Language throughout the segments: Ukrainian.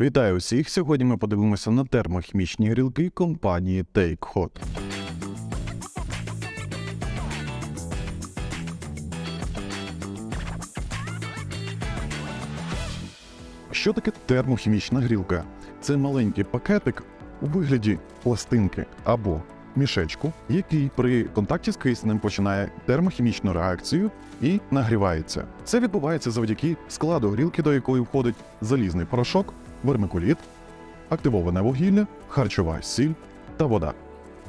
Вітаю усіх! Сьогодні ми подивимося на термохімічні грілки компанії Take Hot. Що таке термохімічна грілка? Це маленький пакетик у вигляді пластинки або мішечку, який при контакті з киснем починає термохімічну реакцію і нагрівається. Це відбувається завдяки складу грілки, до якої входить залізний порошок, вермикуліт, активоване вугілля, харчова сіль та вода.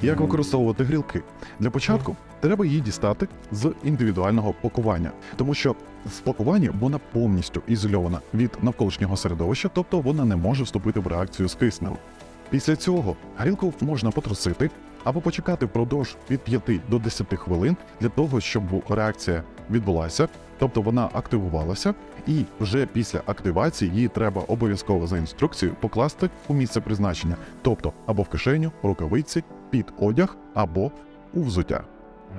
Як використовувати грілки? Для початку треба її дістати з індивідуального пакування, тому що в пакуванні вона повністю ізольована від навколишнього середовища, тобто вона не може вступити в реакцію з киснем. Після цього грілку можна потрусити або почекати впродовж від 5 до 10 хвилин для того, щоб реакція відбулася, тобто вона активувалася, і вже після активації її треба обов'язково за інструкцією покласти у місце призначення, тобто або в кишеню, рукавиці, під одяг або у взуття.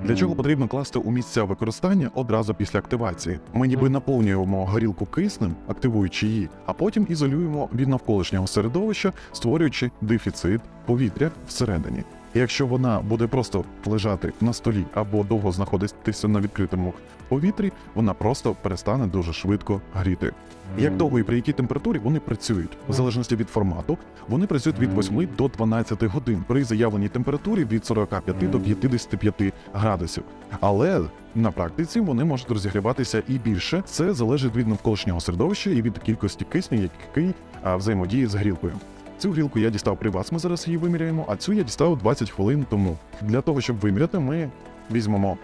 Для чого потрібно класти у місця використання одразу після активації? Ми ніби наповнюємо горілку киснем, активуючи її, а потім ізолюємо від навколишнього середовища, створюючи дефіцит повітря всередині. І Якщо вона буде просто лежати на столі або довго знаходитися на відкритому повітрі, вона просто перестане дуже швидко гріти. Як довго і при якій температурі вони працюють, в залежності від формату, вони працюють від 8 до 12 годин при заявленій температурі від 45 до 55 градусів. Але на практиці вони можуть розігріватися і більше. Це залежить від навколишнього середовища і від кількості кисню, який взаємодіє з грілкою. Цю грілку я дістав при вас, ми зараз її виміряємо, а цю я дістав 20 хвилин тому. Для того, щоб виміряти, ми візьмемо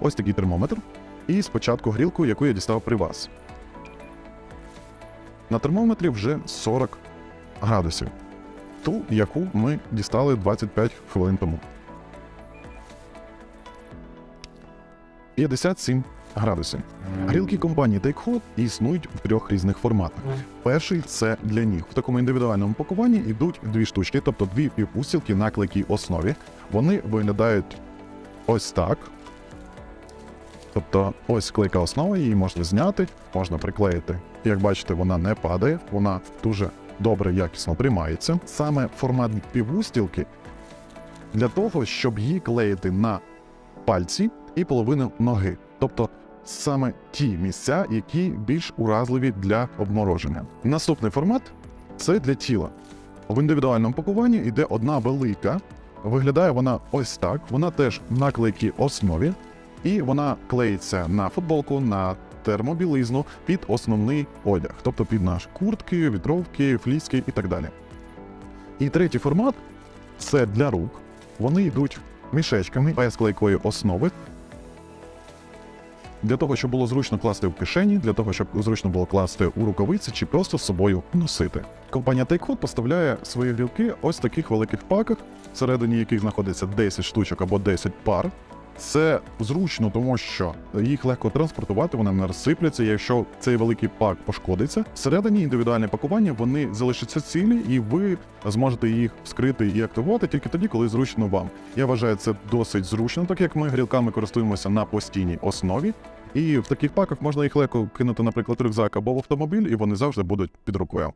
ось такий термометр і спочатку грілку, яку я дістав при вас. На термометрі вже 40 градусів. Ту, яку ми дістали 25 хвилин тому. 57 градусів. Грілки компанії Take Hot існують в трьох різних форматах. Перший це для ніг. В такому індивідуальному пакуванні йдуть дві штучки, тобто дві півпустілки на клейкій основі. Вони виглядають ось так. Тобто, ось клейка основа, її можна зняти, можна приклеїти. Як бачите, вона не падає, вона дуже добре, якісно тримається. Саме формат півустілки для того, щоб її клеїти на пальці і половину ноги. Тобто саме ті місця, які більш уразливі для обмороження. Наступний формат це для тіла. В індивідуальному пакуванні йде одна велика. Виглядає вона ось так. Вона теж на клейкій основі, і вона клеїться на футболку, на термобілизну під основний одяг, тобто під наші куртки, вітровки, фліски і так далі. І третій формат це для рук. Вони йдуть мішечками без клейкої основи. Для того, щоб було зручно класти в кишені, для того, щоб зручно було класти у рукавиці чи просто з собою носити. Компанія Take поставляє свої грілки ось в таких великих паках, всередині яких знаходиться 10 штучок або 10 пар. Це зручно, тому що їх легко транспортувати, вони не розсипляться. Якщо цей великий пак пошкодиться, всередині індивідуальне пакування вони залишаться цілі, і ви зможете їх вскрити і активувати тільки тоді, коли зручно вам. Я вважаю це досить зручно, так як ми грілками користуємося на постійній основі. І в таких паках можна їх легко кинути, наприклад, рюкзак або в автомобіль, і вони завжди будуть під рукою.